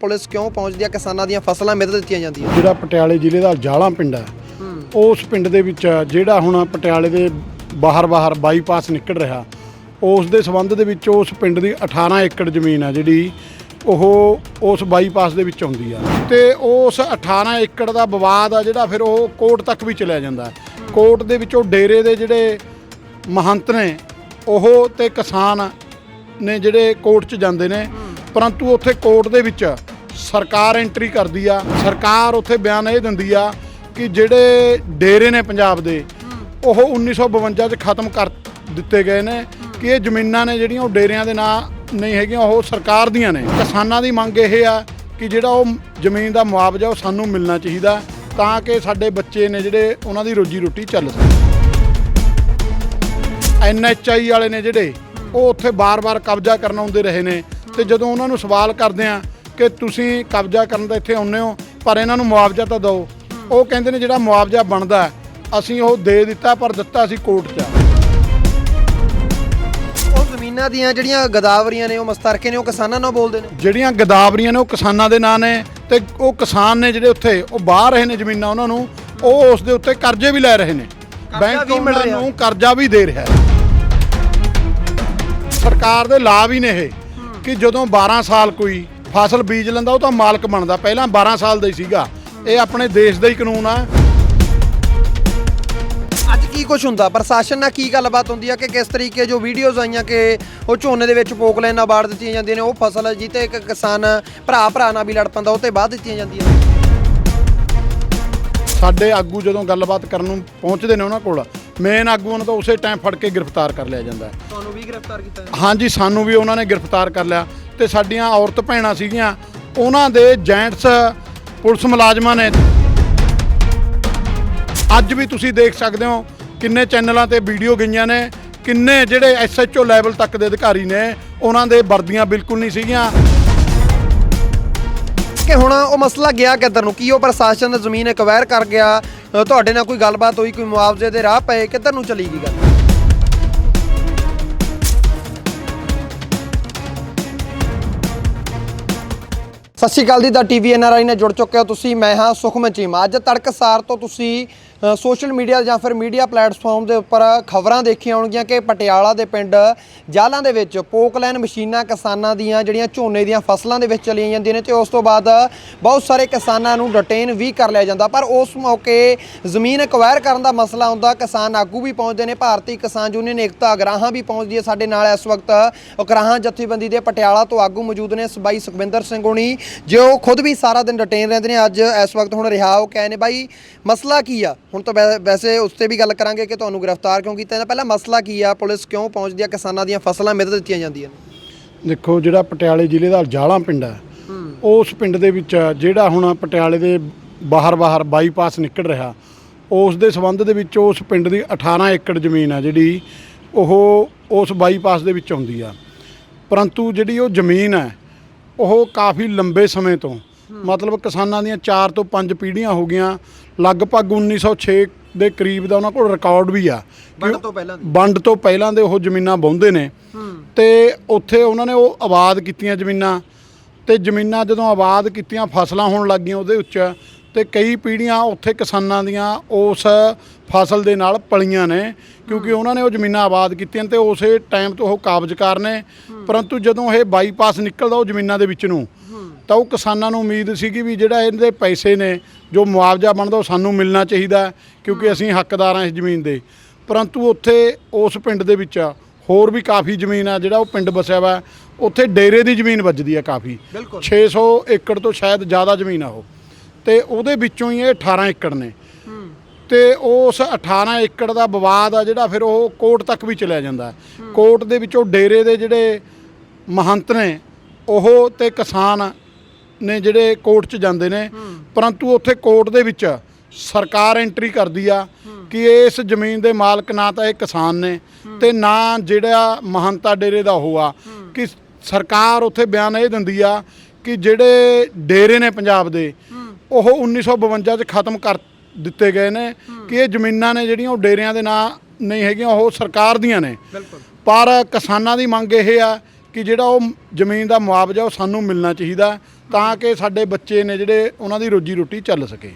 Police ਕਿਉਂ ਪਹੁੰਚਦੀ ਹੈ ਕਿਸਾਨਾਂ ਦੀਆਂ ਫਸਲਾਂ ਮਿੱਧ ਦਿੱਤੀਆਂ ਜਾਂਦੀਆਂ। ਜਿਹੜਾ ਪਟਿਆਲੇ ਜ਼ਿਲ੍ਹੇ ਦਾ ਜਾਲਾ ਪਿੰਡ ਹੈ ਉਸ ਪਿੰਡ ਦੇ ਵਿੱਚ ਜਿਹੜਾ ਹੁਣ ਪਟਿਆਲੇ ਦੇ ਬਾਹਰ-ਬਾਹਰ ਬਾਈਪਾਸ ਨਿਕਲ ਰਿਹਾ ਉਸ ਦੇ ਸੰਬੰਧ ਦੇ ਵਿੱਚ ਉਸ ਪਿੰਡ ਦੀ 18 ਏਕੜ ਜ਼ਮੀਨ ਹੈ ਜਿਹੜੀ ਉਹ ਉਸ ਬਾਈਪਾਸ ਦੇ ਵਿੱਚ ਆਉਂਦੀ ਆ। ਤੇ ਉਸ 18 ਏਕੜ ਦਾ ਵਿਵਾਦ ਆ ਜਿਹੜਾ ਫਿਰ ਉਹ ਕੋਰਟ ਤੱਕ ਵੀ ਚਲਿਆ ਜਾਂਦਾ। ਕੋਰਟ ਦੇ ਵਿੱਚੋਂ ਡੇਰੇ ਦੇ ਜਿਹੜੇ ਮਹੰਤ ਨੇ ਉਹ ਤੇ ਕਿਸਾਨ ਨੇ ਜਿਹੜੇ ਕੋਰਟ 'ਚ ਜਾਂਦੇ ਨੇ ਪਰੰਤੂ ਉੱਥੇ ਕੋਰਟ ਦੇ ਵਿੱਚ ਸਰਕਾਰ ਐਂਟਰੀ ਕਰਦੀ ਆ। ਸਰਕਾਰ ਉੱਥੇ ਬਿਆਨ ਇਹ ਦਿੰਦੀ ਆ ਕਿ ਜਿਹੜੇ ਡੇਰੇ ਨੇ ਪੰਜਾਬ ਦੇ ਉਹ 1952 'ਚ ਖਤਮ ਕਰ ਦਿੱਤੇ ਗਏ ਨੇ ਕਿ ਇਹ ਜ਼ਮੀਨਾਂ ਨੇ ਜਿਹੜੀਆਂ ਉਹ ਡੇਰਿਆਂ ਦੇ ਨਾਂ ਨਹੀਂ ਹੈਗੀਆਂ ਉਹ ਸਰਕਾਰ ਦੀਆਂ ਨੇ। ਕਿਸਾਨਾਂ ਦੀ ਮੰਗ ਇਹ ਆ ਕਿ ਜਿਹੜਾ ਉਹ ਜ਼ਮੀਨ ਦਾ ਮੁਆਵਜ਼ਾ ਉਹ ਸਾਨੂੰ ਮਿਲਣਾ ਚਾਹੀਦਾ ਤਾਂ ਕਿ ਸਾਡੇ ਬੱਚੇ ਨੇ ਜਿਹੜੇ ਉਹਨਾਂ ਦੀ ਰੋਜੀ ਰੋਟੀ ਚੱਲ ਸਕੇ ਐਨਐਚਆਈ ਵਾਲੇ ਨੇ ਜਿਹੜੇ ਉਹ ਉੱਥੇ ਬਾਰ-ਬਾਰ ਕਬਜ਼ਾ ਕਰਨ ਆਉਂਦੇ ਰਹੇ ਨੇ। ਤੇ ਜਦੋਂ ਉਹਨਾਂ ਨੂੰ ਸਵਾਲ ਕਰਦੇ ਆ ਕਿ ਤੁਸੀਂ ਕਬਜ਼ਾ ਕਰਨ ਦਾ ਇੱਥੇ ਆਉਂਦੇ ਹੋ ਪਰ ਇਹਨਾਂ ਨੂੰ ਮੁਆਵਜ਼ਾ ਤਾਂ ਦਿਓ। ਉਹ ਕਹਿੰਦੇ ਨੇ ਜਿਹੜਾ ਮੁਆਵਜ਼ਾ ਬਣਦਾ ਅਸੀਂ ਉਹ ਦੇ ਦਿੱਤਾ ਪਰ ਦਿੱਤਾ ਅਸੀਂ ਕੋਰਟ 'ਚ। ਉਹ ਜ਼ਮੀਨਾਂ ਦੀਆਂ ਜਿਹੜੀਆਂ ਗਦਾਵਰੀਆਂ ਨੇ ਉਹ ਮਸਤਰਕੇ ਨੇ ਉਹ ਕਿਸਾਨਾਂ ਨਾਲ ਬੋਲਦੇ ਨੇ? ਜਿਹੜੀਆਂ ਗਦਾਵਰੀਆਂ ਨੇ ਉਹ ਕਿਸਾਨਾਂ ਦੇ ਨਾਂ ਨੇ ਤੇ ਉਹ ਕਿਸਾਨ ਨੇ ਜਿਹੜੇ ਉੱਥੇ ਉਹ ਬਾਹਰ ਰਹੇ ਨੇ ਜ਼ਮੀਨਾਂ ਉਹਨਾਂ ਨੂੰ ਉਹ ਉਸ ਦੇ ਉੱਤੇ ਕਰਜ਼ੇ ਵੀ ਲੈ ਰਹੇ ਨੇ। ਬੈਂਕ ਵੀ ਮਿਲ ਉਹਨਾਂ ਰਿਹਾ। ਨੂੰ ਕਰਜ਼ਾ ਵੀ ਦੇ ਰਿਹਾ ਹੈ। ਸਰਕਾਰ ਦੇ ਲਾਭ ਹੀ ਨੇ ਇਹ। ਕਿ ਜਦੋਂ 12 ਸਾਲ ਕੋਈ ਫਸਲ ਬੀਜ ਲੈਂਦਾ ਉਹ ਤਾਂ ਮਾਲਕ ਬਣਦਾ। ਪਹਿਲਾਂ 12 ਸਾਲ ਦਾ ਹੀ ਸੀਗਾ। ਇਹ ਆਪਣੇ ਦੇਸ਼ ਦਾ ਹੀ ਕਾਨੂੰਨ ਆ। ਅੱਜ ਕੀ ਕੁਝ ਹੁੰਦਾ? ਪ੍ਰਸ਼ਾਸਨ ਨਾਲ ਕੀ ਗੱਲਬਾਤ ਹੁੰਦੀ ਹੈ ਕਿ ਕਿਸ ਤਰੀਕੇ ਜੋ ਵੀਡੀਓਜ਼ ਆਈਆਂ ਕਿ ਉਹ ਝੋਨੇ ਦੇ ਵਿੱਚ ਪੋਕਲੈਨਾਂ ਬਾੜ ਦਿੱਤੀਆਂ ਜਾਂਦੀਆਂ ਨੇ ਉਹ ਫਸਲ ਜਿੱਤੇ ਇੱਕ ਕਿਸਾਨ ਭਰਾ ਭਰਾ ਨਾਲ ਵੀ ਲੜ ਪੈਂਦਾ ਉਹ ਤੇ ਬਾਅਦ ਦਿੱਤੀਆਂ ਜਾਂਦੀਆਂ ਸਾਡੇ ਆਗੂ ਜਦੋਂ ਗੱਲਬਾਤ ਕਰਨ ਨੂੰ ਪਹੁੰਚਦੇ ਨੇ ਉਹਨਾਂ ਕੋਲ ਮੇਨ ਆਗੂਆਂ ਨੂੰ ਤਾਂ ਉਸੇ ਟਾਈਮ ਫੜ ਕੇ ਗ੍ਰਿਫਤਾਰ ਕਰ ਲਿਆ ਜਾਂਦਾ ਹੈ। ਤੁਹਾਨੂੰ ਵੀ ਗ੍ਰਿਫਤਾਰ ਕੀਤਾ ਹਾਂਜੀ ਸਾਨੂੰ ਵੀ ਉਹਨਾਂ ਨੇ ਗ੍ਰਿਫਤਾਰ ਕਰ ਲਿਆ ਤੇ ਸਾਡੀਆਂ ਔਰਤ ਭੈਣਾਂ ਸੀਗੀਆਂ ਉਹਨਾਂ ਦੇ ਜੈਂਟਸ ਪੁਲਿਸ ਮੁਲਾਜ਼ਮਾਂ ਨੇ। ਅੱਜ ਵੀ ਤੁਸੀਂ ਦੇਖ ਸਕਦੇ ਹੋ ਕਿੰਨੇ ਚੈਨਲਾਂ ਤੇ ਵੀਡੀਓ ਗਈਆਂ ਨੇ ਕਿੰਨੇ ਜਿਹੜੇ ਐਸਐਚਓ ਲੈਵਲ ਤੱਕ ਦੇ ਅਧਿਕਾਰੀ ਨੇ ਉਹਨਾਂ ਦੇ ਵਰਦੀਆਂ ਬਿਲਕੁਲ ਨਹੀਂ ਸੀਗੀਆਂ। ਕਿ ਹੁਣ ਉਹ ਮਸਲਾ ਗਿਆ ਕਿੱਧਰ ਨੂੰ? ਕੀ ਉਹ ਪ੍ਰਸ਼ਾਸਨ ਨੇ ਜ਼ਮੀਨ ਐਕਵਾਇਰ ਕਰ ਗਿਆ? ਤੁਹਾਡੇ ਨਾਲ ਕੋਈ ਗੱਲਬਾਤ ਹੋਈ, ਕੋਈ ਮੁਆਵਜ਼ੇ ਦੇ ਰਾਹ ਪਏ? ਕਿੱਧਰ ਨੂੰ ਚਲੀ ਗਈ ਗੱਲ? ਸਤਿ ਸ਼੍ਰੀ ਅਕਾਲ ਦੀ ਦਾ ਟੀਵੀ ਐਨਆਰਆਈ ਨਾਲ ਜੁੜ ਚੁੱਕੇ ਹੋ ਤੁਸੀਂ। ਮੈਂ ਹਾਂ ਸੁਖਮਨ ਚੀਮਾ। ਅੱਜ ਤੜਕਸਾਰ ਤੋਂ ਤੁਸੀਂ ਸੋਸ਼ਲ ਮੀਡੀਆ ਜਾਂ ਫਿਰ ਮੀਡੀਆ ਪਲੇਟਫਾਰਮ ਦੇ ਉੱਪਰ ਖਬਰਾਂ ਦੇਖੀਆਂ ਹੋਣਗੀਆਂ ਕਿ ਪਟਿਆਲਾ ਦੇ ਪਿੰਡ ਜਾਲਾਂ ਦੇ ਵਿੱਚ ਪੋਕਲੈਨ ਮਸ਼ੀਨਾਂ ਕਿਸਾਨਾਂ ਦੀਆਂ ਜਿਹੜੀਆਂ ਝੋਨੇ ਦੀਆਂ ਫਸਲਾਂ ਦੇ ਵਿੱਚ ਚਲੀਆਂ ਜਾਂਦੀਆਂ ਨੇ ਤੇ ਉਸ ਤੋਂ ਬਾਅਦ ਬਹੁਤ ਸਾਰੇ ਕਿਸਾਨਾਂ ਨੂੰ ਡਿਟੇਨ ਵੀ ਕਰ ਲਿਆ ਜਾਂਦਾ। ਪਰ ਉਸ ਮੌਕੇ ਜ਼ਮੀਨ ਐਕਵਾਇਰ ਕਰਨ ਦਾ ਮਸਲਾ ਆਉਂਦਾ, ਕਿਸਾਨ ਆਗੂ ਵੀ ਪਹੁੰਚਦੇ ਨੇ, ਭਾਰਤੀ ਕਿਸਾਨ ਯੂਨੀਅਨ ਏਕਤਾ ਅਗਰਾਹਾਂ ਵੀ ਪਹੁੰਚਦੀ ਹੈ ਸਾਡੇ ਨਾਲ ਇਸ ਵਕਤ। ਅਗਰਾਹਾਂ ਜਥੇਬੰਦੀ ਦੇ ਪਟਿਆਲਾ ਤੋਂ ਆਗੂ ਮੌਜੂਦ ਨੇ, ਸਬਾਈ ਸੁਖਵਿੰਦਰ ਸਿੰਘ ਹੋਣੀ, ਜੋ ਖੁਦ ਵੀ ਸਾਰਾ ਦਿਨ ਡਿਟੇਨ ਰਹਿੰਦੇ ਨੇ। ਅੱਜ ਇਸ ਵਕਤ ਹੁਣ ਰਿਹਾ ਉਹ ਕਹੇ ਨੇ, ਬਾਈ, ਮਸਲਾ ਕੀ ਆ? ਹੁਣ ਤਾਂ ਵੈਸੇ ਉਸ ਤੇ ਵੀ ਗੱਲ ਕਰਾਂਗੇ ਕਿ ਤੁਹਾਨੂੰ ਗ੍ਰਿਫਤਾਰ ਕਿਉਂ ਕੀਤਾ ਜਾਂਦਾ। ਪਹਿਲਾਂ ਮਸਲਾ ਕੀ ਆ? ਪੁਲਿਸ ਕਿਉਂ ਪਹੁੰਚਦੀ ਆ? ਕਿਸਾਨਾਂ ਦੀਆਂ ਫਸਲਾਂ ਮਿੱਧ ਦਿੱਤੀਆਂ ਜਾਂਦੀਆਂ ਨੇ। ਦੇਖੋ ਜਿਹੜਾ ਪਟਿਆਲੇ ਜ਼ਿਲ੍ਹੇ ਦਾ ਜਾਲਾ ਪਿੰਡ ਹੈ। ਉਸ ਪਿੰਡ ਦੇ ਵਿੱਚ ਜਿਹੜਾ ਹੁਣ ਪਟਿਆਲੇ ਦੇ ਬਾਹਰ-ਬਾਹਰ ਬਾਈਪਾਸ ਨਿਕਲ ਰਿਹਾ ਉਸ ਦੇ ਸੰਬੰਧ ਦੇ ਵਿੱਚ ਉਸ ਪਿੰਡ ਦੀ 18 ਏਕੜ ਜ਼ਮੀਨ ਹੈ ਜਿਹੜੀ ਉਹ ਉਸ ਬਾਈਪਾਸ ਦੇ ਵਿੱਚ ਆਉਂਦੀ ਆ। ਪਰੰਤੂ ਜਿਹੜੀ ਉਹ ਜ਼ਮੀਨ ਹੈ ਉਹ ਕਾਫੀ ਲੰਬੇ ਸਮੇਂ ਤੋਂ ਮਤਲਬ ਕਿਸਾਨਾਂ ਦੀਆਂ 4 ਤੋਂ 5 ਪੀੜ੍ਹੀਆਂ ਹੋ ਗਈਆਂ ਲਗਭਗ 1906 ਦੇ ਕਰੀਬ ਦਾ ਉਹਨਾਂ ਕੋਲ ਰਿਕਾਰਡ ਵੀ ਆ। ਵੰਡ ਤੋਂ ਪਹਿਲਾਂ ਦੀ। ਵੰਡ ਤੋਂ ਪਹਿਲਾਂ ਦੇ ਉਹ ਜ਼ਮੀਨਾਂ ਵਾਹੁੰਦੇ ਨੇ। ਤੇ ਉੱਥੇ ਉਹਨਾਂ ਨੇ ਉਹ ਆਬਾਦ ਕੀਤੀਆਂ ਜ਼ਮੀਨਾਂ। ਤੇ ਜ਼ਮੀਨਾਂ ਜਦੋਂ ਆਬਾਦ ਕੀਤੀਆਂ ਫਸਲਾਂ ਹੋਣ ਲੱਗ ਗਈਆਂ ਉਹਦੇ ਉੱਚ ਤੇ ਕਈ ਪੀੜ੍ਹੀਆਂ ਉੱਥੇ ਕਿਸਾਨਾਂ ਦੀਆਂ ਉਸ ਫਸਲ ਦੇ ਨਾਲ ਪਲੀਆਂ ਨੇ ਕਿਉਂਕਿ ਉਹਨਾਂ ਨੇ ਉਹ ਜ਼ਮੀਨਾਂ ਆਬਾਦ ਕੀਤੀਆਂ ਤੇ ਉਸੇ ਟਾਈਮ ਤੋਂ ਉਹ ਕਾਬਜ਼ਕਾਰ ਨੇ। ਪਰੰਤੂ ਜਦੋਂ ਇਹ ਬਾਈਪਾਸ ਨਿਕਲਦਾ ਉਹ ਜ਼ਮੀਨਾਂ ਦੇ ਵਿੱਚ ਨੂੰ ਤਾਂ ਉਹ ਕਿਸਾਨਾਂ ਨੂੰ ਉਮੀਦ ਸੀਗੀ ਵੀ ਜਿਹੜਾ ਇਹਦੇ ਪੈਸੇ ਨੇ ਜੋ ਮੁਆਵਜ਼ਾ ਬਣਦਾ ਉਹ ਸਾਨੂੰ ਮਿਲਣਾ ਚਾਹੀਦਾ ਕਿਉਂਕਿ ਅਸੀਂ ਹੱਕਦਾਰ ਹਾਂ ਇਸ ਜ਼ਮੀਨ ਦੇ। ਪਰੰਤੂ ਉੱਥੇ ਉਸ ਪਿੰਡ ਦੇ ਵਿੱਚ ਹੋਰ ਵੀ ਕਾਫੀ ਜ਼ਮੀਨ ਆ ਜਿਹੜਾ ਉਹ ਪਿੰਡ ਵਸਿਆ ਵਾ ਉੱਥੇ ਡੇਰੇ ਦੀ ਜ਼ਮੀਨ ਵੱਜਦੀ ਆ ਕਾਫੀ। ਬਿਲਕੁਲ। 600 ਏਕੜ ਤੋਂ ਸ਼ਾਇਦ ਜ਼ਿਆਦਾ ਜ਼ਮੀਨ ਆ ਉਹ। ਤੇ ਉਹਦੇ ਵਿੱਚੋਂ ਹੀ ਇਹ 18 ਏਕੜ ਨੇ। ਤੇ ਉਸ 18 ਏਕੜ ਦਾ ਵਿਵਾਦ ਆ ਜਿਹੜਾ ਫਿਰ ਉਹ ਕੋਰਟ ਤੱਕ ਵੀ ਚਲਿਆ ਜਾਂਦਾ। ਕੋਰਟ ਦੇ ਵਿੱਚੋਂ ਡੇਰੇ ਦੇ ਜਿਹੜੇ ਮਹੰਤ ਨੇ ਉਹ ਤੇ ਕਿਸਾਨ ਨੇ ਜਿਹੜੇ ਕੋਰਟ 'ਚ ਜਾਂਦੇ ਨੇ ਪਰੰਤੂ ਉੱਥੇ ਕੋਰਟ ਦੇ ਵਿੱਚ ਸਰਕਾਰ ਐਂਟਰੀ ਕਰਦੀ ਆ ਕਿ ਇਸ ਜ਼ਮੀਨ ਦੇ ਮਾਲਕ ਨਾ ਤਾਂ ਇਹ ਕਿਸਾਨ ਨੇ ਤੇ ਨਾ ਜਿਹੜਾ ਮਹੰਤਾ ਡੇਰੇ ਦਾ ਉਹ ਆ। ਕਿ ਸਰਕਾਰ ਉੱਥੇ ਬਿਆਨ ਇਹ ਦਿੰਦੀ ਆ ਕਿ ਜਿਹੜੇ ਡੇਰੇ ਨੇ ਪੰਜਾਬ ਦੇ ਉਹ 1952 'ਚ ਖਤਮ ਕਰ ਦਿੱਤੇ ਗਏ ਨੇ ਕਿ ਇਹ ਜ਼ਮੀਨਾਂ ਨੇ ਜਿਹੜੀਆਂ ਉਹ ਡੇਰਿਆਂ ਦੇ ਨਾਂ ਨਹੀਂ ਹੈਗੀਆਂ ਉਹ ਸਰਕਾਰ ਦੀਆਂ ਨੇ। ਪਰ ਕਿਸਾਨਾਂ ਦੀ ਮੰਗ ਇਹ ਆ ਕਿ ਜਿਹੜਾ ਉਹ ਜ਼ਮੀਨ ਦਾ ਮੁਆਵਜ਼ਾ ਉਹ ਸਾਨੂੰ ਮਿਲਣਾ ਚਾਹੀਦਾ। ਤਾਂ ਕਿ ਸਾਡੇ ਬੱਚੇ ਨੇ ਜਿਹੜੇ ਉਹਨਾਂ ਦੀ ਰੋਜੀ ਰੋਟੀ ਚੱਲ ਸਕੇ।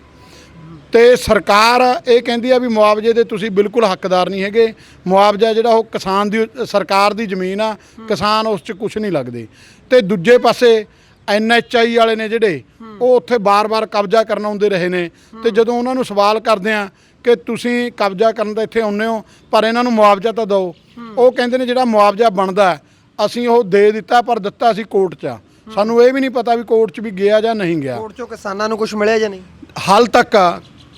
ਤੇ ਸਰਕਾਰ ਇਹ ਕਹਿੰਦੀ ਆ ਵੀ ਮੁਆਵਜ਼ੇ ਦੇ ਤੁਸੀਂ ਬਿਲਕੁਲ ਹੱਕਦਾਰ ਨਹੀਂ ਹੈਗੇ। ਮੁਆਵਜ਼ਾ ਜਿਹੜਾ ਉਹ ਕਿਸਾਨ ਦੀ, ਸਰਕਾਰ ਦੀ ਜ਼ਮੀਨ ਆ। ਕਿਸਾਨ ਉਸ 'ਚ ਕੁਝ ਨਹੀਂ ਲੱਗਦੇ। ਤੇ ਦੂਜੇ ਪਾਸੇ ਐਨਐਚਆਈ ਵਾਲੇ ਨੇ ਜਿਹੜੇ, ਉਹ ਉੱਥੇ ਬਾਰ-ਬਾਰ ਕਬਜ਼ਾ ਕਰਨ ਆਉਂਦੇ ਰਹੇ ਨੇ। ਤੇ ਜਦੋਂ ਉਹਨਾਂ ਨੂੰ ਸਵਾਲ ਕਰਦੇ ਆ ਕਿ ਤੁਸੀਂ ਕਬਜ਼ਾ ਕਰਨ ਦਾ ਇੱਥੇ ਆਉਂਦੇ ਹੋ, ਪਰ ਇਹਨਾਂ ਨੂੰ ਮੁਆਵਜ਼ਾ ਤਾਂ ਦਿਓ। ਉਹ ਕਹਿੰਦੇ ਨੇ ਜਿਹੜਾ ਮੁਆਵਜ਼ਾ ਬਣਦਾ, ਅਸੀਂ ਉਹ ਦੇ ਦਿੱਤਾ ਪਰ ਦਿੱਤਾ ਅਸੀਂ ਕੋਰਟ 'ਚ। ਸਾਨੂੰ ਇਹ ਵੀ ਨਹੀਂ ਪਤਾ ਵੀ ਕੋਰਟ 'ਚ ਵੀ ਗਿਆ ਜਾਂ ਨਹੀਂ ਗਿਆ। ਕੋਰਟ ਚੋਂ ਕਿਸਾਨਾਂ ਨੂੰ ਕੁਝ ਮਿਲਿਆ ਜਾਂ ਨਹੀਂ? ਹਾਲ ਤੱਕ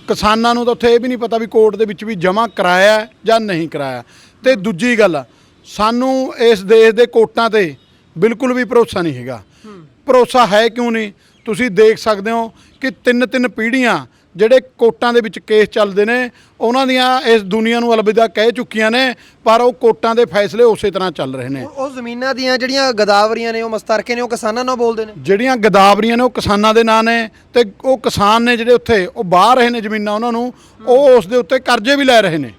ਕਿਸਾਨਾਂ ਨੂੰ ਤਾਂ ਉੱਥੇ ਇਹ ਵੀ ਨਹੀਂ ਪਤਾ ਵੀ ਕੋਰਟ ਦੇ ਵਿੱਚ ਵੀ ਜਮ੍ਹਾਂ ਕਰਾਇਆ ਜਾਂ ਨਹੀਂ ਕਰਾਇਆ। ਤੇ ਦੂਜੀ ਗੱਲ ਸਾਨੂੰ ਇਸ ਦੇਸ਼ ਦੇ ਕੋਰਟਾਂ ਤੇ ਬਿਲਕੁਲ ਵੀ ਭਰੋਸਾ ਨਹੀਂ ਹੈਗਾ। ਭਰੋਸਾ ਹੈ ਕਿਉਂ ਨਹੀਂ? ਤੁਸੀਂ ਦੇਖ ਸਕਦੇ ਹੋ ਕਿ ਤਿੰਨ ਤਿੰਨ ਪੀੜ੍ਹੀਆਂ ਜਿਹੜੇ ਕੋਰਟਾਂ ਦੇ ਵਿੱਚ ਕੇਸ ਚੱਲਦੇ ਨੇ ਉਹਨਾਂ ਦੀਆਂ ਇਸ ਦੁਨੀਆ ਨੂੰ ਅਲਵਿਦਾ ਕਹਿ ਚੁੱਕੀਆਂ ਨੇ ਪਰ ਉਹ ਕੋਰਟਾਂ ਦੇ ਫੈਸਲੇ ਉਸੇ ਤਰ੍ਹਾਂ ਚੱਲ ਰਹੇ ਨੇ। ਉਹ ਜ਼ਮੀਨਾਂ ਦੀਆਂ ਜਿਹੜੀਆਂ ਗਦਾਵਰੀਆਂ ਨੇ ਉਹ ਮਸਤਰਕੇ ਨੇ ਉਹ ਕਿਸਾਨਾਂ ਨਾਲ ਬੋਲਦੇ ਨੇ? ਜਿਹੜੀਆਂ ਗਦਾਵਰੀਆਂ ਨੇ ਉਹ ਕਿਸਾਨਾਂ ਦੇ ਨਾਂ ਨੇ ਤੇ ਉਹ ਕਿਸਾਨ ਨੇ ਜਿਹੜੇ ਉੱਥੇ ਉਹ ਬਾਹਰ ਰਹੇ ਨੇ ਜ਼ਮੀਨਾਂ ਉਹਨਾਂ ਨੂੰ ਉਹ ਉਸ ਦੇ ਉੱਤੇ ਕਰਜ਼ੇ ਵੀ ਲੈ ਰਹੇ ਨੇ।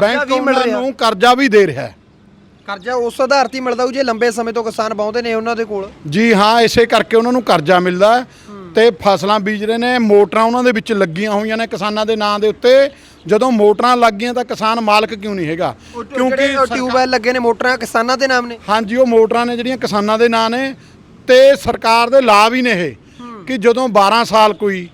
ਬੈਂਕ ਉਹਨਾਂ। ਨੂੰ ਕਰਜ਼ਾ ਵੀ ਦੇ ਰਿਹਾ ਹੈ। ਕਰਜ਼ਾ ਉਸ ਆਧਾਰ ਤੇ ਮਿਲਦਾ ਉਹ ਜੇ ਲੰਬੇ ਸਮੇਂ ਤੋਂ ਕਿਸਾਨ ਪਾਉਂਦੇ ਨੇ ਉਹਨਾਂ ਦੇ ਕੋਲ। ਜੀ ਹਾਂ ਇਸੇ ਕਰਕੇ ਉਹਨਾਂ ਨੂੰ ਕਰਜ਼ਾ ਮਿਲਦਾ ਹੈ। ਤੇ ਫਸਲਾਂ ਬੀਜ ਰਹੇ ਨੇ ਮੋਟਰਾਂ ਉਹਨਾਂ ਦੇ ਵਿੱਚ ਲੱਗੀਆਂ ਹੋਈਆਂ ਨੇ ਕਿਸਾਨਾਂ ਦੇ ਨਾਂ ਦੇ ਉੱਤੇ। ਜਦੋਂ ਮੋਟਰਾਂ ਲੱਗ ਗਈਆਂ ਤਾਂ ਕਿਸਾਨ ਮਾਲਕ ਕਿਉਂ ਨਹੀਂ ਹੈਗਾ? ਕਿਉਂਕਿ ਟਿਊਬਵੈਲ ਲੱਗੇ ਨੇ ਮੋਟਰਾਂ ਕਿਸਾਨਾਂ ਦੇ ਨਾਮ ਨੇ। ਹਾਂਜੀ ਉਹ ਮੋਟਰਾਂ ਨੇ ਜਿਹੜੀਆਂ ਕਿਸਾਨਾਂ ਦੇ ਨਾਂ ਨੇ ਤੇ ਸਰਕਾਰ ਦੇ ਲਾਭ ਹੀ ਨੇ ਇਹ ਕਿ ਜਦੋਂ 12 ਸਾਲ ਕੋਈ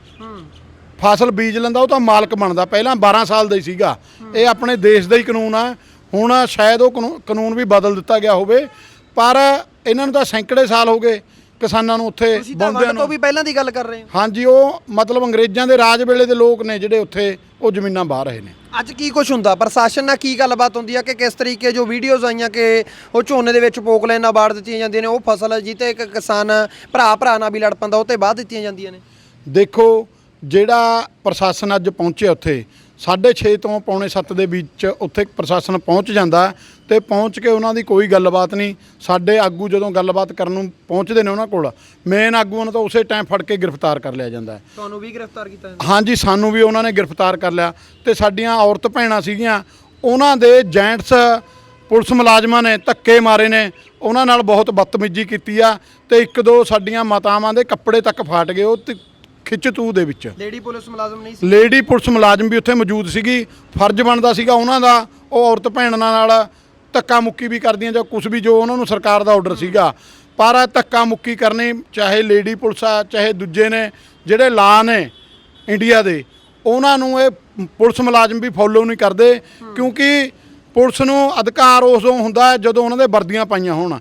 ਫਸਲ ਬੀਜ ਲੈਂਦਾ ਉਹ ਤਾਂ ਮਾਲਕ ਬਣਦਾ। ਪਹਿਲਾਂ 12 ਸਾਲ ਦਾ ਹੀ ਸੀਗਾ। ਇਹ ਆਪਣੇ ਦੇਸ਼ ਦਾ ਹੀ ਕਾਨੂੰਨ ਆ। ਹੁਣ ਸ਼ਾਇਦ ਉਹ ਕਾਨੂੰਨ- ਕਾਨੂੰਨ ਵੀ ਬਦਲ ਦਿੱਤਾ ਗਿਆ ਹੋਵੇ। ਪਰ ਇਹਨਾਂ ਨੂੰ ਤਾਂ ਸੈਂਕੜੇ ਸਾਲ ਹੋ ਗਏ। ਕਿਸਾਨਾਂ ਨੂੰ ਉੱਥੇ ਤੁਸੀਂ ਤਾਂ ਬੰਦਿਆਂ ਵੰਡ ਤੋਂ ਨੂੰ ਵੀ ਪਹਿਲਾਂ ਦੀ ਗੱਲ ਕਰ ਰਹੇ ਹੋ। ਹਾਂਜੀ ਉਹ ਮਤਲਬ ਅੰਗਰੇਜ਼ਾਂ ਦੇ ਰਾਜ ਵੇਲੇ ਦੇ ਲੋਕ ਨੇ ਜਿਹੜੇ ਉੱਥੇ ਉਹ ਜ਼ਮੀਨਾਂ ਬਾਹ ਰਹੇ ਨੇ। ਅੱਜ ਕੀ ਕੁਝ ਹੁੰਦਾ? ਪ੍ਰਸ਼ਾਸਨ ਨਾਲ ਕੀ ਗੱਲਬਾਤ ਹੁੰਦੀ ਆ ਕਿ ਕਿਸ ਤਰੀਕੇ ਜੋ ਵੀਡੀਓਜ਼ ਆਈਆਂ ਕਿ ਉਹ ਝੋਨੇ ਦੇ ਵਿੱਚ ਪੋਕ ਲਾਈਨਾਂ ਬਾੜ ਦਿੱਤੀਆਂ ਜਾਂਦੀਆਂ ਨੇ ਉਹ ਫਸਲ ਜਿੱਤੇ ਇੱਕ ਕਿਸਾਨ ਭਰਾ ਭਰਾ ਨਾਲ ਵੀ ਲੜ ਪੈਂਦਾ ਉਹ ਤੇ ਬਾਅਦ ਦਿੱਤੀਆਂ ਜਾਂਦੀਆਂ ਨੇ। ਦੇਖੋ ਜਿਹੜਾ ਪ੍ਰਸ਼ਾਸਨ ਅੱਜ ਪਹੁੰਚਿਆ ਉੱਥੇ 6:30 ਤੋਂ ਪੌਣੇ 7 ਦੇ ਵਿੱਚ ਉੱਥੇ ਪ੍ਰਸ਼ਾਸਨ ਪਹੁੰਚ ਜਾਂਦਾ ਤੇ ਪਹੁੰਚ ਕੇ ਉਹਨਾਂ ਦੀ ਕੋਈ ਗੱਲਬਾਤ ਨਹੀਂ। ਸਾਡੇ ਆਗੂ ਜਦੋਂ ਗੱਲਬਾਤ ਕਰਨ ਨੂੰ ਪਹੁੰਚਦੇ ਨੇ ਉਹਨਾਂ ਕੋਲ ਮੇਨ ਆਗੂਆਂ ਨੂੰ ਤਾਂ ਉਸੇ ਟਾਈਮ ਫੜ ਕੇ ਗ੍ਰਿਫਤਾਰ ਕਰ ਲਿਆ ਜਾਂਦਾ ਤੁਹਾਨੂੰ ਵੀ ਗ੍ਰਿਫਤਾਰ ਕੀਤਾ ਹਾਂਜੀ ਸਾਨੂੰ ਵੀ ਉਹਨਾਂ ਨੇ ਗ੍ਰਿਫਤਾਰ ਕਰ ਲਿਆ ਤੇ ਸਾਡੀਆਂ ਔਰਤ ਭੈਣਾਂ ਸੀਗੀਆਂ ਉਹਨਾਂ ਦੇ ਜੈਂਟਸ ਪੁਲਿਸ ਮੁਲਾਜ਼ਮਾਂ ਨੇ ਧੱਕੇ ਮਾਰੇ ਨੇ ਉਹਨਾਂ ਨਾਲ ਬਹੁਤ ਬਦਤਮੀਜ਼ੀ ਕੀਤੀ ਆ ਤੇ ਇੱਕ ਦੋ ਸਾਡੀਆਂ ਮਾਤਾਵਾਂ ਦੇ ਕੱਪੜੇ ਤੱਕ ਫਾਟ ਗਏ ਉਹ ਤੇ ਖਿੱਚ ਤੂ ਦੇ ਵਿੱਚ। ਲੇਡੀ ਪੁਲਿਸ ਮੁਲਾਜ਼ਮ ਨਹੀਂ ਸੀ? ਲੇਡੀ ਪੁਲਿਸ ਮੁਲਾਜ਼ਮ ਵੀ ਉੱਥੇ ਮੌਜੂਦ ਸੀਗੀ। ਫਰਜ਼ ਬਣਦਾ ਸੀਗਾ ਉਹਨਾਂ ਦਾ ਉਹ ਔਰਤ ਭੈਣਾਂ ਨਾਲ ਧੱਕਾ ਮੁੱਕੀ ਵੀ ਕਰਦੀਆਂ ਜਾਂ ਕੁਝ ਵੀ ਜੋ ਉਹਨਾਂ ਨੂੰ ਸਰਕਾਰ ਦਾ ਆਰਡਰ ਸੀਗਾ। ਪਰ ਧੱਕਾ ਮੁੱਕੀ ਕਰਨੀ ਚਾਹੇ ਲੇਡੀ ਪੁਲਿਸ ਆ ਚਾਹੇ ਦੂਜੇ ਨੇ ਜਿਹੜੇ ਲਾ ਨੇ ਇੰਡੀਆ ਦੇ ਉਹਨਾਂ ਨੂੰ ਇਹ ਪੁਲਿਸ ਮੁਲਾਜ਼ਮ ਵੀ ਫੋਲੋ ਨਹੀਂ ਕਰਦੇ। ਕਿਉਂਕਿ ਪੁਲਿਸ ਨੂੰ ਅਧਿਕਾਰ ਉਦੋਂ ਹੁੰਦਾ ਜਦੋਂ ਉਹਨਾਂ ਦੇ ਵਰਦੀਆਂ ਪਾਈਆਂ ਹੋਣ।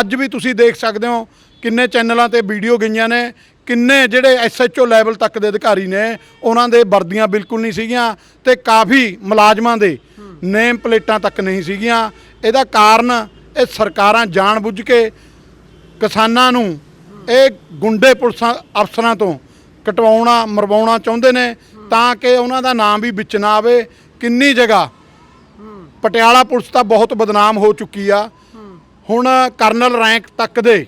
ਅੱਜ ਵੀ ਤੁਸੀਂ ਦੇਖ ਸਕਦੇ ਹੋ ਕਿੰਨੇ ਚੈਨਲਾਂ ਤੇ ਵੀਡੀਓ ਗਈਆਂ ਨੇ ਕਿੰਨੇ ਜਿਹੜੇ ਐਸਐਚਓ ਲੈਵਲ ਤੱਕ ਦੇ ਅਧਿਕਾਰੀ ਨੇ, ਉਹਨਾਂ ਦੇ ਵਰਦੀਆਂ ਬਿਲਕੁਲ ਨਹੀਂ ਸੀਗੀਆਂ ਤੇ ਕਾਫੀ ਮੁਲਾਜ਼ਮਾਂ ਦੇ ਨੇਮ ਪਲੇਟਾਂ ਤੱਕ ਨਹੀਂ ਸੀਗੀਆਂ। ਇਹਦਾ ਕਾਰਨ ਇਹ ਸਰਕਾਰਾਂ ਜਾਣਬੁੱਝ ਕੇ ਕਿਸਾਨਾਂ ਨੂੰ ਇਹ ਗੁੰਡੇ ਪੁਲਿਸਾਂ ਅਫਸਰਾਂ ਤੋਂ ਕਟਵਾਉਣਾ, ਮਰਵਾਉਣਾ ਚਾਹੁੰਦੇ ਨੇ ਤਾਂ ਕਿ ਉਹਨਾਂ ਦਾ ਨਾਮ ਵੀ ਵਿੱਚ ਨਾ ਆਵੇ। ਕਿੰਨੀ ਜਗ੍ਹਾ ਪਟਿਆਲਾ ਪੁਲਿਸ ਤਾਂ ਬਹੁਤ ਬਦਨਾਮ ਹੋ ਚੁੱਕੀ ਆ। ਹੁਣ ਕਰਨਲ ਰੈਂਕ ਤੱਕ ਦੇ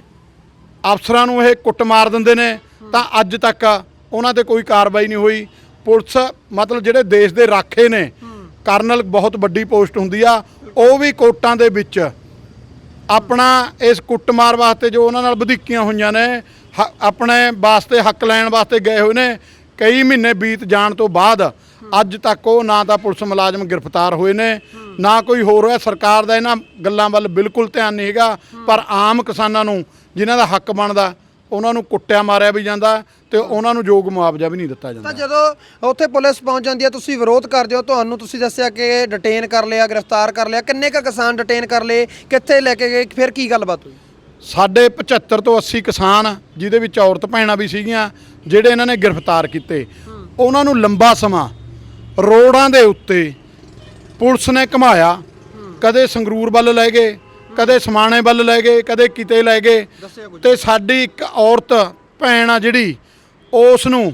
ਅਫਸਰਾਂ ਨੂੰ ਇਹ ਕੁੱਟ ਮਾਰ ਦਿੰਦੇ ਨੇ। ਤਾਂ ਅੱਜ ਤੱਕ ਉਹਨਾਂ ਤੇ ਕੋਈ ਕਾਰਵਾਈ ਨਹੀਂ ਹੋਈ। ਪੁਲਿਸ ਮਤਲਬ ਜਿਹੜੇ ਦੇਸ਼ ਦੇ ਰਾਖੇ ਨੇ, ਕਰਨਲ ਬਹੁਤ ਵੱਡੀ ਪੋਸਟ ਹੁੰਦੀ ਆ। ਉਹ ਵੀ ਕੋਟਾਂ ਦੇ ਵਿੱਚ। ਆਪਣਾ ਇਸ ਕੁੱਟਮਾਰ ਵਾਸਤੇ ਜੋ ਉਹਨਾਂ ਨਾਲ ਵਧੀਕੀਆਂ ਹੋਈਆਂ ਨੇ, ਹ- ਆਪਣੇ ਵਾਸਤੇ, ਹੱਕ ਲੈਣ ਵਾਸਤੇ ਗਏ ਹੋਏ ਨੇ, ਕਈ ਮਹੀਨੇ ਬੀਤ ਜਾਣ ਤੋਂ ਬਾਅਦ ਅੱਜ ਤੱਕ ਉਹ ਨਾ ਤਾਂ ਪੁਲਿਸ ਮੁਲਾਜ਼ਮ ਗ੍ਰਿਫਤਾਰ ਹੋਏ ਨੇ, ਨਾ ਕੋਈ ਹੋਰ ਹੋਇਆ। ਸਰਕਾਰ ਦਾ ਇਹਨਾਂ ਗੱਲਾਂ ਵੱਲ ਬਿਲਕੁਲ ਧਿਆਨ ਨਹੀਂ ਹੈਗਾ, ਪਰ ਆਮ ਕਿਸਾਨਾਂ ਨੂੰ ਜਿਨ੍ਹਾਂ ਦਾ ਹੱਕ ਬਣਦਾ ਉਹਨਾਂ ਨੂੰ ਕੁੱਟਿਆ ਮਾਰਿਆ ਵੀ ਜਾਂਦਾ ਤੇ ਉਹਨਾਂ ਨੂੰ ਯੋਗ ਮੁਆਵਜ਼ਾ ਵੀ ਨਹੀਂ ਦਿੱਤਾ ਜਾਂਦਾ। ਤਾਂ ਜਦੋਂ ਉੱਥੇ ਪੁਲਿਸ ਪਹੁੰਚ ਜਾਂਦੀ ਹੈ ਤੁਸੀਂ ਵਿਰੋਧ ਕਰਦੇ ਹੋ ਤੁਹਾਨੂੰ ਤੁਸੀਂ ਦੱਸਿਆ ਕਿ ਡਿਟੇਨ ਕਰ ਲਿਆ ਗ੍ਰਿਫਤਾਰ ਕਰ ਲਿਆ ਕਿੰਨੇ ਕ ਕਿਸਾਨ ਡਿਟੇਨ ਕਰ ਲਏ ਕਿੱਥੇ ਲੈ ਕੇ ਗਏ ਫਿਰ ਕੀ ਗੱਲਬਾਤ ਹੋਈ? ਸਾਡੇ 75 ਤੋਂ 80 ਕਿਸਾਨ ਜਿਹਦੇ ਵਿੱਚ ਔਰਤ ਭੈਣਾਂ ਵੀ ਸੀਗੀਆਂ ਜਿਹੜੇ ਇਹਨਾਂ ਨੇ ਗ੍ਰਿਫਤਾਰ ਕੀਤੇ। ਉਹਨਾਂ ਨੂੰ ਲੰਬਾ ਸਮਾਂ ਰੋਡਾਂ ਦੇ ਉੱਤੇ ਪੁਲਿਸ ਨੇ ਘਮਾਇਆ ਕਦੇ ਸੰਗਰੂਰ ਵੱਲ ਲੈ ਗਏ ਕਦੇ ਸਮਾਣੇ ਵੱਲ ਲੈ ਗਏ ਕਦੇ ਕਿਤੇ ਲੈ ਗਏ ਤੇ ਸਾਡੀ ਇੱਕ ਔਰਤ ਭੈਣ ਆ ਜਿਹੜੀ ਉਸ ਨੂੰ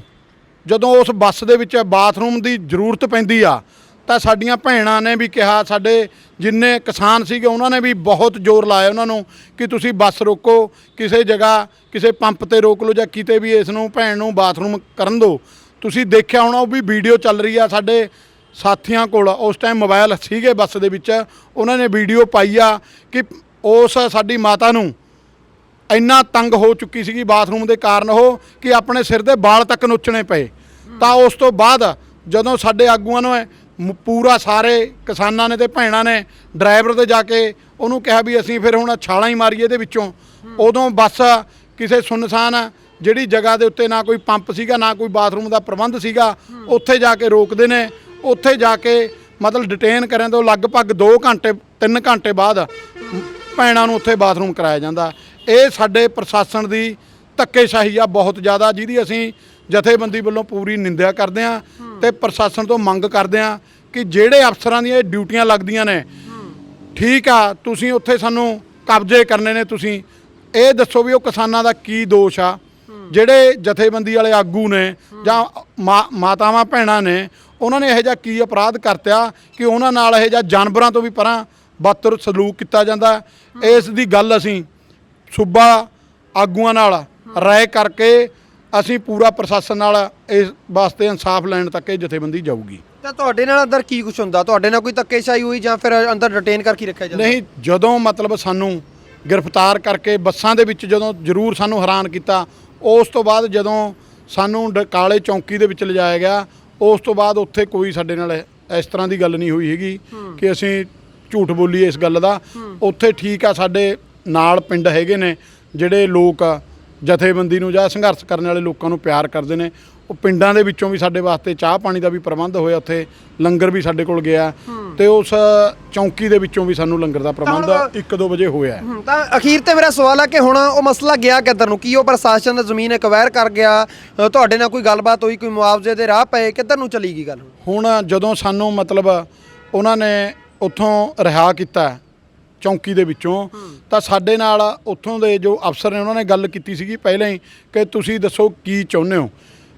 ਜਦੋਂ ਉਸ ਬੱਸ ਦੇ ਵਿੱਚ ਬਾਥਰੂਮ ਦੀ ਜ਼ਰੂਰਤ ਪੈਂਦੀ ਆ ਤਾਂ ਸਾਡੀਆਂ ਭੈਣਾਂ ਨੇ ਵੀ ਕਿਹਾ ਸਾਡੇ ਜਿੰਨੇ ਕਿਸਾਨ ਸੀਗੇ ਉਹਨਾਂ ਨੇ ਵੀ ਬਹੁਤ ਜ਼ੋਰ ਲਾਇਆ ਉਹਨਾਂ ਨੂੰ ਕਿ ਤੁਸੀਂ ਬੱਸ ਰੋਕੋ ਕਿਸੇ ਜਗ੍ਹਾ ਕਿਸੇ ਪੰਪ ਤੇ ਰੋਕ ਲਓ ਜਾਂ ਕਿਤੇ ਵੀ ਇਸ ਨੂੰ ਭੈਣ ਨੂੰ ਬਾਥਰੂਮ ਕਰਨ ਦਿਓ। ਤੁਸੀਂ ਦੇਖਿਆ ਹੋਣਾ ਉਹ ਵੀ ਵੀਡੀਓ ਚੱਲ ਰਹੀ ਆ ਸਾਡੇ ਸਾਥੀਆਂ ਕੋਲ ਉਸ ਟਾਈਮ ਮੋਬਾਈਲ ਸੀਗੇ ਬੱਸ ਦੇ ਵਿੱਚ, ਉਹਨਾਂ ਨੇ ਵੀਡੀਓ ਪਾਈ ਆ ਕਿ ਉਸ ਸਾਡੀ ਮਾਤਾ ਨੂੰ ਇੰਨਾ ਤੰਗ ਹੋ ਚੁੱਕੀ ਸੀਗੀ ਬਾਥਰੂਮ ਦੇ ਕਾਰਨ ਉਹ, ਕਿ ਆਪਣੇ ਸਿਰ ਦੇ ਵਾਲ ਤੱਕ ਨੁੱਚਣੇ ਪਏ। ਤਾਂ ਉਸ ਤੋਂ ਬਾਅਦ ਜਦੋਂ ਸਾਡੇ ਆਗੂਆਂ ਨੂੰ ਮ- ਪੂਰਾ ਸਾਰੇ ਕਿਸਾਨਾਂ ਨੇ ਤੇ ਭੈਣਾਂ ਨੇ ਡਰਾਈਵਰ ਤੇ ਜਾ ਕੇ ਉਹਨੂੰ ਕਿਹਾ ਵੀ ਅਸੀਂ ਫਿਰ ਹੁਣ ਛਾਲਾਂ ਹੀ ਮਾਰੀਏ ਇਹਦੇ ਵਿੱਚੋਂ। ਉਦੋਂ ਬੱਸ ਕਿਸੇ ਸੁਨਸਾਨ ਜਿਹੜੀ ਜਗ੍ਹਾ ਦੇ ਉੱਤੇ ਨਾ ਕੋਈ ਪੰਪ ਸੀਗਾ, ਨਾ ਕੋਈ ਬਾਥਰੂਮ ਦਾ ਪ੍ਰਬੰਧ ਸੀਗਾ, ਉੱਥੇ ਜਾ ਕੇ ਰੋਕਦੇ ਨੇ। ਉੱਥੇ ਜਾ ਕੇ ਮਤਲਬ ਡਿਟੇਨ ਕਰਨ ਤੋਂ ਲਗਭਗ 2 ਘੰਟੇ 3 ਘੰਟੇ ਬਾਅਦ ਭੈਣਾਂ ਨੂੰ ਉੱਥੇ ਬਾਥਰੂਮ ਕਰਾਇਆ ਜਾਂਦਾ। ਇਹ ਸਾਡੇ ਪ੍ਰਸ਼ਾਸਨ ਦੀ ਧੱਕੇਸ਼ਾਹੀ ਆ ਬਹੁਤ ਜ਼ਿਆਦਾ, ਜਿਹਦੀ ਅਸੀਂ ਜਥੇਬੰਦੀ ਵੱਲੋਂ ਪੂਰੀ ਨਿੰਦਿਆ ਕਰਦੇ ਆ ਤੇ ਪ੍ਰਸ਼ਾਸਨ ਤੋਂ ਮੰਗ ਕਰਦੇ ਆ ਕਿ ਜਿਹੜੇ ਅਫਸਰਾਂ ਦੀਆਂ ਇਹ ਡਿਊਟੀਆਂ ਲੱਗਦੀਆਂ ਨੇ, ਠੀਕ ਆ, ਤੁਸੀਂ ਉੱਥੇ ਸਾਨੂੰ ਕਬਜ਼ੇ ਕਰਨੇ ਨੇ ਤੁਸੀਂ। ਇਹ ਦੱਸੋ ਵੀ ਉਹ ਕਿਸਾਨਾਂ ਦਾ ਕੀ ਦੋਸ਼ ਆ? ਜਿਹੜੇ ਜਥੇਬੰਦੀ ਵਾਲੇ ਆਗੂ ਨੇ ਜਾਂ ਮਾ- ਮਾਤਾਵਾਂ, ਭੈਣਾਂ ਨੇ ਉਹਨਾਂ ਨੇ ਇਹੋ ਜਿਹਾ ਕੀ ਅਪਰਾਧ ਕਰਤਿਆ ਕਿ ਉਹਨਾਂ ਨਾਲ ਇਹੋ ਜਿਹਾ ਜਾਨਵਰਾਂ ਤੋਂ ਵੀ ਪਰਾਂ ਬਦਤਰ ਸਲੂਕ ਕੀਤਾ ਜਾਂਦਾ? ਇਸ ਦੀ ਗੱਲ ਅਸੀਂ ਸੂਬਾ ਆਗੂਆਂ ਨਾਲ ਰਾਏ ਕਰਕੇ ਅਸੀਂ ਪੂਰਾ ਪ੍ਰਸ਼ਾਸਨ ਨਾਲ ਇਸ ਵਾਸਤੇ ਇਨਸਾਫ ਲੈਣ ਤੱਕ ਇਹ ਜਥੇਬੰਦੀ ਜਾਊਗੀ। ਤਾਂ ਤੁਹਾਡੇ ਨਾਲ ਅੰਦਰ ਕੀ ਕੁਝ ਹੁੰਦਾ? ਤੁਹਾਡੇ ਨਾਲ ਕੋਈ ਧੱਕੇਸ਼ਾਹੀ ਹੋਈ ਜਾਂ ਫਿਰ ਅੰਦਰ ਡਿਟੇਨ ਕਰਕੇ ਰੱਖਿਆ ਜਾਂਦਾ? ਨਹੀਂ ਜਦੋਂ ਮਤਲਬ ਸਾਨੂੰ ਗ੍ਰਿਫਤਾਰ ਕਰਕੇ ਬੱਸਾਂ ਦੇ ਵਿੱਚ ਜਦੋਂ ਜ਼ਰੂਰ ਸਾਨੂੰ ਹੈਰਾਨ ਕੀਤਾ ਉਸ ਤੋਂ ਬਾਅਦ ਜਦੋਂ ਸਾਨੂੰ ਕਾਲੇ ਚੌਂਕੀ ਦੇ ਵਿੱਚ ਲਿਜਾਇਆ ਗਿਆ ਉਸ ਤੋਂ ਬਾਅਦ ਉੱਥੇ ਕੋਈ ਸਾਡੇ ਨਾਲ ਇਸ ਤਰ੍ਹਾਂ ਦੀ ਗੱਲ ਨਹੀਂ ਹੋਈ ਹੈਗੀ ਕਿ ਅਸੀਂ ਝੂਠ ਬੋਲੀਏ ਇਸ ਗੱਲ ਦਾ। ਉੱਥੇ ਠੀਕ ਆ ਸਾਡੇ ਨਾਲ ਪਿੰਡ ਹੈਗੇ ਨੇ ਜਿਹੜੇ ਲੋਕ ਜਥੇਬੰਦੀ ਨੂੰ ਜਾਂ ਸੰਘਰਸ਼ ਕਰਨ ਵਾਲੇ ਲੋਕਾਂ ਨੂੰ ਪਿਆਰ ਕਰਦੇ ਨੇ। ਉਹ ਪਿੰਡਾਂ ਦੇ ਵਿੱਚੋਂ ਵੀ ਸਾਡੇ ਵਾਸਤੇ ਚਾਹ ਪਾਣੀ ਦਾ ਵੀ ਪ੍ਰਬੰਧ ਹੋਇਆ ਉੱਥੇ ਲੰਗਰ ਵੀ ਸਾਡੇ ਕੋਲ ਗਿਆ। ਤੇ ਉਸ ਚੌਂਕੀ ਦੇ ਵਿੱਚੋਂ ਵੀ ਸਾਨੂੰ ਲੰਗਰ ਦਾ ਪ੍ਰਬੰਧ ਹੁਣ- 1-2 ਵਜੇ ਹੋਇਆ। ਤਾਂ ਅਖੀਰ ਤੇ ਮੇਰਾ ਸਵਾਲ ਹੈ ਕਿ ਹੁਣ ਉਹ ਮਸਲਾ ਗਿਆ ਕਿੱਧਰ ਨੂੰ? ਕੀ ਉਹ ਪ੍ਰਸ਼ਾਸਨ ਜ਼ਮੀਨ ਐਕਵਾਇਰ ਕਰ ਗਿਆ? ਅ, ਤੁਹਾਡੇ ਨਾਲ ਕੋਈ ਗੱਲਬਾਤ ਹੋਈ ਕੋਈ ਮੁਆਵਜ਼ੇ ਦੇ ਰਾਹ ਪਏ? ਕਿੱਧਰ ਨੂੰ ਚਲੀ ਗਈ ਗੱਲ ਹੁਣ? ਹੁਣ ਜਦੋਂ ਸਾਨੂੰ ਮਤਲਬ ਉਹਨਾਂ ਨੇ ਉੱਥੋਂ ਰਿਹਾ ਕੀਤਾ ਚੌਂਕੀ ਦੇ ਵਿੱਚੋਂ ਤਾਂ ਸਾਡੇ ਨਾਲ ਉੱਥੋਂ ਦੇ ਜੋ ਅਫਸਰ ਨੇ ਉਹਨਾਂ ਨੇ ਗੱਲ ਕੀਤੀ ਸੀਗੀ ਪਹਿਲਾਂ ਹੀ ਕਿ ਤੁਸੀਂ ਦੱਸੋ ਕੀ ਚਾਹੁੰਦੇ ਹੋ?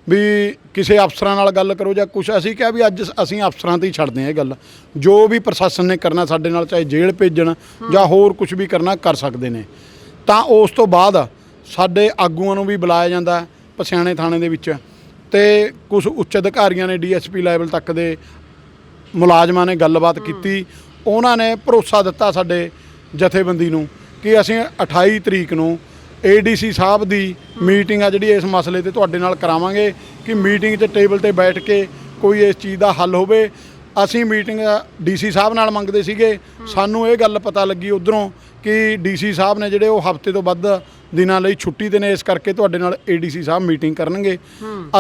ਵੀ ਕਿਸੇ ਅਫਸਰਾਂ ਨਾਲ ਗੱਲ ਕਰੋ ਜਾਂ ਕੁਝ ਅਸੀਂ ਕਿਹਾ ਵੀ ਅੱਜ ਅਸੀਂ ਅਫਸਰਾਂ ਤੇ ਹੀ ਛੱਡਦੇ ਹਾਂ ਇਹ ਗੱਲ। ਜੋ ਵੀ ਪ੍ਰਸ਼ਾਸਨ ਨੇ ਕਰਨਾ ਸਾਡੇ ਨਾਲ, ਚਾਹੇ ਜੇਲ੍ਹ ਭੇਜਣ ਜਾਂ ਹੋਰ ਕੁਝ ਵੀ ਕਰਨਾ, ਕਰ ਸਕਦੇ ਨੇ। ਤਾਂ ਉਸ ਤੋਂ ਬਾਅਦ ਸਾਡੇ ਆਗੂਆਂ ਨੂੰ ਵੀ ਬੁਲਾਇਆ ਜਾਂਦਾ ਪਸਿਆਣੇ ਥਾਣੇ ਦੇ ਵਿੱਚ ਤੇ ਕੁਝ ਉੱਚ ਅਧਿਕਾਰੀਆਂ ਨੇ ਡੀਐਸਪੀ ਲੈਵਲ ਤੱਕ ਦੇ ਮੁਲਾਜ਼ਮਾਂ ਨੇ ਗੱਲਬਾਤ ਕੀਤੀ। ਉਹਨਾਂ ਨੇ ਭਰੋਸਾ ਦਿੱਤਾ ਸਾਡੇ ਜਥੇਬੰਦੀ ਨੂੰ ਕਿ ਅਸੀਂ 28 ਤਰੀਕ ਨੂੰ ਏਡੀਸੀ ਸਾਹਿਬ ਦੀ ਮੀਟਿੰਗ ਆ ਜਿਹੜੀ ਇਸ ਮਸਲੇ ਤੇ ਤੁਹਾਡੇ ਨਾਲ ਕਰਾਵਾਂਗੇ ਕਿ ਮੀਟਿੰਗ 'ਚ ਟੇਬਲ ਤੇ ਬੈਠ ਕੇ ਕੋਈ ਇਸ ਚੀਜ਼ ਦਾ ਹੱਲ ਹੋਵੇ। ਅਸੀਂ ਮੀਟਿੰਗ ਡੀਸੀ ਸਾਹਿਬ ਨਾਲ ਮੰਗਦੇ ਸੀਗੇ। ਸਾਨੂੰ ਇਹ ਗੱਲ ਪਤਾ ਲੱਗੀ ਉਧਰੋਂ ਕਿ ਡੀਸੀ ਸਾਹਿਬ ਨੇ ਜਿਹੜੇ ਉਹ ਹਫ਼ਤੇ ਤੋਂ ਵੱਧ ਦਿਨਾਂ ਲਈ ਛੁੱਟੀ ਦੇ ਨੇ, ਇਸ ਕਰਕੇ ਤੁਹਾਡੇ ਨਾਲ ਏਡੀਸੀ ਸਾਹਿਬ ਮੀਟਿੰਗ ਕਰਨਗੇ।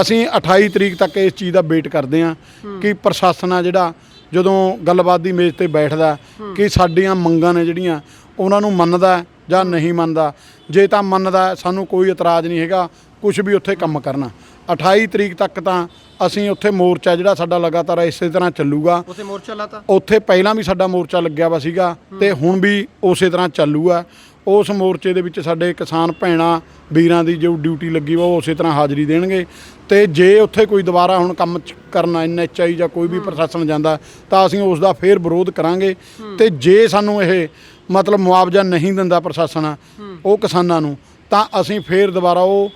ਅਸੀਂ 28 ਤਰੀਕ ਤੱਕ ਇਸ ਚੀਜ਼ ਦਾ ਵੇਟ ਕਰਦੇ ਹਾਂ ਕਿ ਪ੍ਰਸ਼ਾਸਨ ਆ ਜਿਹੜਾ ਜਦੋਂ ਗੱਲਬਾਤ ਦੀ ਮੇਜ਼ ਤੇ ਬੈਠਦਾ ਕਿ ਸਾਡੀਆਂ ਮੰਗਾਂ ਨੇ ਜਿਹੜੀਆਂ ਉਹਨਾਂ ਨੂੰ ਮੰਨਦਾ ਜਾਂ ਨਹੀਂ ਮੰਨਦਾ। ਜੇ ਤਾਂ ਮੰਨਦਾ ਸਾਨੂੰ ਕੋਈ ਇਤਰਾਜ਼ ਨਹੀਂ ਹੈਗਾ ਕੁਝ ਵੀ ਉੱਥੇ ਕੰਮ ਕਰਨਾ। 28 ਤਰੀਕ ਤੱਕ ਤਾਂ ਅਸੀਂ ਉੱਥੇ ਮੋਰਚਾ ਜਿਹੜਾ ਸਾਡਾ ਲਗਾਤਾਰ ਇਸੇ ਤਰ੍ਹਾਂ ਚੱਲੂਗਾ। ਉਥੇ ਮੋਰਚਾ ਲਾਤਾ? ਉੱਥੇ ਪਹਿਲਾਂ ਵੀ ਸਾਡਾ ਮੋਰਚਾ ਲੱਗਿਆ ਵਾ ਸੀਗਾ ਤੇ ਹੁਣ ਵੀ ਉਸੇ ਤਰ੍ਹਾਂ ਚੱਲੂਗਾ ਉਸ ਮੋਰਚੇ ਦੇ ਵਿੱਚ ਸਾਡੇ ਕਿਸਾਨ ਭੈਣਾਂ ਵੀਰਾਂ ਦੀ ਜੋ ਡਿਊਟੀ ਲੱਗੀ ਵਾ ਉਹ ਉਸੇ ਤਰ੍ਹਾਂ ਹਾਜ਼ਰੀ ਦੇਣਗੇ। ਤੇ ਜੇ ਉੱਥੇ ਕੋਈ ਦੁਬਾਰਾ ਹੁਣ ਕੰਮ ਕਰਨਾ ਐਨਐਚਆਈ ਜਾਂ ਕੋਈ ਵੀ ਪ੍ਰਸ਼ਾਸਨ ਜਾਂਦਾ ਤਾਂ ਅਸੀਂ ਉਸ ਦਾ ਫੇਰ ਵਿਰੋਧ ਕਰਾਂਗੇ। ਤੇ ਜੇ ਸਾਨੂੰ ਇਹ ਮਤਲਬ ਮੁਆਵਜ਼ਾ ਨਹੀਂ ਦਿੰਦਾ ਪ੍ਰਸ਼ਾਸਨ ਉਹ ਕਿਸਾਨਾਂ ਨੂੰ ਤਾਂ ਅਸੀਂ ਫੇਰ ਦੁਬਾਰਾ ਉਹ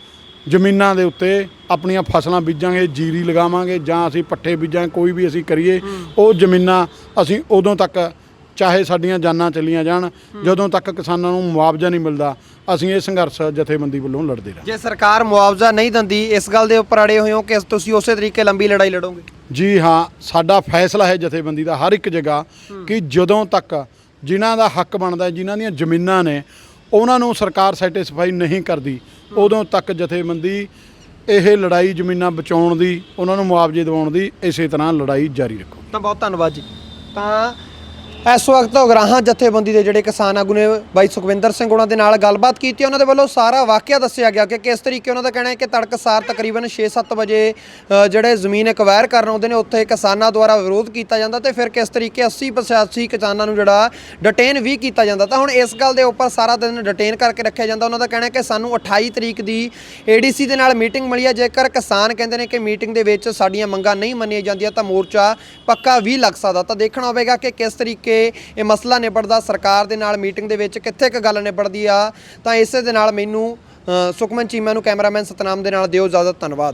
ਜ਼ਮੀਨਾਂ ਦੇ ਉੱਤੇ ਆਪਣੀਆਂ ਫਸਲਾਂ ਬੀਜਾਂਗੇ ਜੀਰੀ ਲਗਾਵਾਂਗੇ ਜਾਂ ਅਸੀਂ ਪੱਠੇ ਬੀਜਾਂਗੇ ਕੋਈ ਵੀ ਅਸੀਂ ਕਰੀਏ ਉਹ ਜ਼ਮੀਨਾਂ ਅਸੀਂ ਉਦੋਂ ਤੱਕ ਚਾਹੇ ਸਾਡੀਆਂ ਜਾਨਾਂ ਚਲੀਆਂ ਜਾਣ ਜਦੋਂ ਤੱਕ ਕਿਸਾਨਾਂ ਨੂੰ ਮੁਆਵਜ਼ਾ ਨਹੀਂ ਮਿਲਦਾ ਅਸੀਂ ਇਹ ਸੰਘਰਸ਼ ਜਥੇਬੰਦੀ ਵੱਲੋਂ ਲੜਦੇ ਰਹਾਂਗੇ। ਜੇ ਸਰਕਾਰ ਮੁਆਵਜ਼ਾ ਨਹੀਂ ਦਿੰਦੀ ਇਸ ਗੱਲ ਦੇ ਉੱਪਰ ਅੜੇ ਹੋਏ ਹੋ ਕਿ ਤੁਸੀਂ ਉਸੇ ਤਰੀਕੇ ਲੰਬੀ ਲੜਾਈ ਲੜੋਗੇ? ਜੀ ਹਾਂ ਸਾਡਾ ਫੈਸਲਾ ਹੈ ਜਥੇਬੰਦੀ ਦਾ ਹਰ ਇੱਕ ਜਗ੍ਹਾ ਕਿ ਜਦੋਂ ਤੱਕ ਜਿਨ੍ਹਾਂ ਦਾ ਹੱਕ ਬਣਦਾ ਜਿਨ੍ਹਾਂ ਦੀਆਂ ਜ਼ਮੀਨਾਂ ਨੇ, ਉਹਨਾਂ ਨੂੰ ਸਰਕਾਰ ਸੈਟੀਸਫਾਈ ਨਹੀਂ ਕਰਦੀ। ਉਦੋਂ ਤੱਕ ਜਥੇਬੰਦੀ ਇਹ ਲੜਾਈ ਜ਼ਮੀਨਾਂ ਬਚਾਉਣ ਦੀ, ਉਹਨਾਂ ਨੂੰ ਮੁਆਵਜ਼ੇ ਦਿਵਾਉਣ ਦੀ ਇਸੇ ਤਰ੍ਹਾਂ ਲੜਾਈ ਜਾਰੀ ਰੱਖੋ ਤਾਂ ਬਹੁਤ ਧੰਨਵਾਦ ਜੀ। ਤਾਂ ਇਸ ਵਕਤ ਉਗਰਾਹਾਂ ਜਥੇਬੰਦੀ ਦੇ ਜਿਹੜੇ ਕਿਸਾਨ ਆਗੂ ਨੇ ਬਾਈ ਸੁਖਵਿੰਦਰ ਸਿੰਘ ਉਹਨਾਂ ਦੇ ਨਾਲ ਗੱਲਬਾਤ ਕੀਤੀ ਉਹਨਾਂ ਦੇ ਵੱਲੋਂ ਸਾਰਾ ਵਾਕਿਆ ਦੱਸਿਆ ਗਿਆ ਕਿ ਕਿਸ ਤਰੀਕੇ ਉਹਨਾਂ ਦਾ ਕਹਿਣਾ ਹੈ ਕਿ ਤੜਕਸਾਰ ਤਕਰੀਬਨ 6-7 ਵਜੇ ਜਿਹੜੇ ਜ਼ਮੀਨ ਐਕਵਾਇਰ ਕਰਨ ਆਉਂਦੇ ਨੇ, ਉੱਥੇ ਕਿਸਾਨਾਂ ਦੁਆਰਾ ਵਿਰੋਧ ਕੀਤਾ ਜਾਂਦਾ ਤੇ ਫਿਰ ਕਿਸ ਤਰੀਕੇ 80 85 ਕਿਸਾਨਾਂ ਨੂੰ ਜਿਹੜਾ ਡਿਟੇਨ ਵੀ ਕੀਤਾ ਜਾਂਦਾ। ਤਾਂ ਹੁਣ ਇਸ ਗੱਲ ਦੇ ਉੱਪਰ ਸਾਰਾ ਦਿਨ ਡਿਟੇਨ ਕਰਕੇ ਰੱਖਿਆ ਜਾਂਦਾ। ਉਹਨਾਂ ਦਾ ਕਹਿਣਾ ਹੈ ਕਿ ਸਾਨੂੰ 28 ਤਰੀਕ ਦੀ ਏਡੀਸੀ ਦੇ ਨਾਲ ਮੀਟਿੰਗ ਮਿਲੀ ਹੈ। ਜੇਕਰ ਕਿਸਾਨ ਕਹਿੰਦੇ ਨੇ ਕਿ ਮੀਟਿੰਗ ਦੇ ਵਿੱਚ ਸਾਡੀਆਂ ਮੰਗਾਂ ਨਹੀਂ ਮੰਨੀਆਂ ਜਾਂਦੀਆਂ ਤਾਂ ਮੋਰਚਾ ਪੱਕਾ ਵੀ ਲੱਗ ਸਕਦਾ। ਤਾਂ ਦੇਖਣਾ ਹੋਵੇਗਾ ਕਿ ਕਿਸ ਤਰੀਕੇ ਇਹ ਮਸਲਾ ਨਿਬੜਦਾ, ਸਰਕਾਰ ਦੇ ਨਾਲ ਮੀਟਿੰਗ ਦੇ ਵਿੱਚ ਕਿੱਥੇ ਕੁ ਗੱਲ ਨਿਬੜਦੀ ਆ, ਤਾਂ ਇਸੇ ਦੇ ਨਾਲ ਮੈਨੂੰ ਸੁਖਮਨ ਚੀਮਾ ਨੂੰ ਕੈਮਰਾਮੈਨ ਸਤਨਾਮ ਦੇ ਨਾਲ ਦਿਓ ਇਜਾਜ਼ਤ, ਧੰਨਵਾਦ।